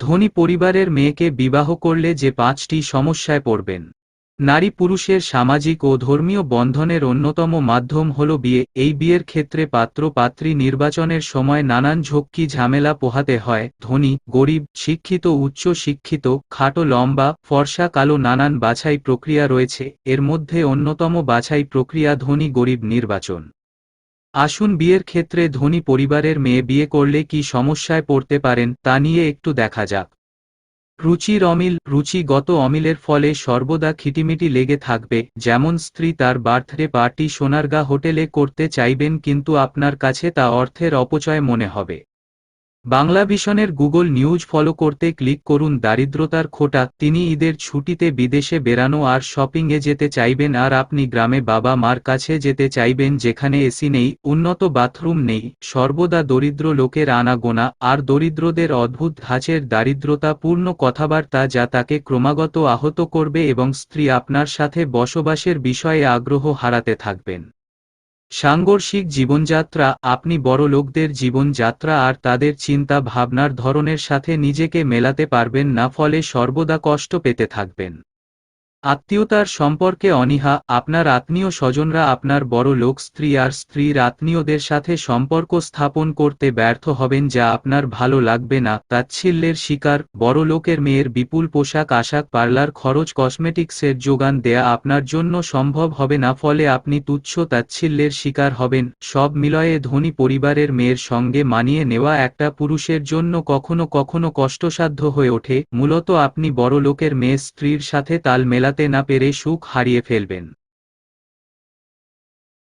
ধনী পরিবারের মেয়েকে বিবাহ করলে যে পাঁচটি সমস্যায় পড়বেন। নারী পুরুষের সামাজিক ও ধর্মীয় বন্ধনের অন্যতম মাধ্যম হল বিয়ে। এই বিয়ের ক্ষেত্রে পাত্র পাত্রী নির্বাচনের সময় নানান ঝক্কি ঝামেলা পোহাতে হয়। ধনী, গরিব, শিক্ষিত, উচ্চ শিক্ষিত, খাটো, লম্বা, ফর্সা, কালো নানান বাছাই প্রক্রিয়া রয়েছে। এর মধ্যে অন্যতম বাছাই প্রক্রিয়া ধনী গরিব নির্বাচন। আসুন বিয়ের ক্ষেত্রে ধনী পরিবারের মেয়ে বিয়ে করলে কি সমস্যায় পড়তে পারেন, তা নিয়ে একটু দেখা যাক। রুচির অমিল রুচিগত অমিলের ফলে সর্বদা খিটিমিটি লেগে থাকবে, যেমন স্ত্রী তার বার্থডে পার্টি সোনারগা হোটেলে করতে চাইবেন কিন্তু আপনার কাছে তা অর্থের অপচয় মনে হবে। বাংলা ভিশনের গুগল নিউজ ফলো করতে ক্লিক করুন দারিদ্রতার খোটা, তিনি ঈদের ছুটিতে বিদেশে বেড়ানো আর শপিংয়ে যেতে চাইবেন আর আপনি গ্রামে বাবা মার কাছে যেতে চাইবেন যেখানে এসি নেই, উন্নত বাথরুম নেই, সর্বদা দরিদ্র লোকের আনাগোনা, আর দরিদ্রদের অদ্ভুত ধাঁচের দারিদ্রতাপূর্ণ কথাবার্তা যা তাকে ক্রমাগত আহত করবে এবং স্ত্রী আপনার সাথে বসবাসের বিষয়ে আগ্রহ হারাতে থাকবেন। সাংঘর্ষিক জীবনযাত্রা, আপনি বড় লোকদের জীবনযাত্রা আর তাদের চিন্তা ভাবনার ধরনের সাথে নিজেকে মেলাতে পারবেন না, ফলে সর্বদা কষ্ট পেতে থাকবেন। আত্মীয়তার সম্পর্কে অনীহা, আপনার আত্মীয় স্বজনরা আপনার বড় লোক, স্ত্রী আর স্ত্রীর আত্মীয়দের সাথে সম্পর্ক স্থাপন করতে ব্যর্থ হবেন যা আপনার ভালো লাগবে না। তাচ্ছিল্যের শিকার, বড় লোকের মেয়ের বিপুল পোশাক, আশাক, পার্লার, খরচ, কসমেটিক্সের যোগান দেয়া আপনার জন্য সম্ভব হবে না, ফলে আপনি তুচ্ছ তাচ্ছিল্যের শিকার হবেন। সব মিলয়ে ধনী পরিবারের মেয়ের সঙ্গে মানিয়ে নেওয়া একটা পুরুষের জন্য কখনো কখনো কষ্টসাধ্য হয়ে ওঠে। মূলত আপনি বড় লোকের মেয়ে, স্ত্রীর সাথে তাল মেলাতে না পেরে সুখ হারিয়ে ফেলবেন।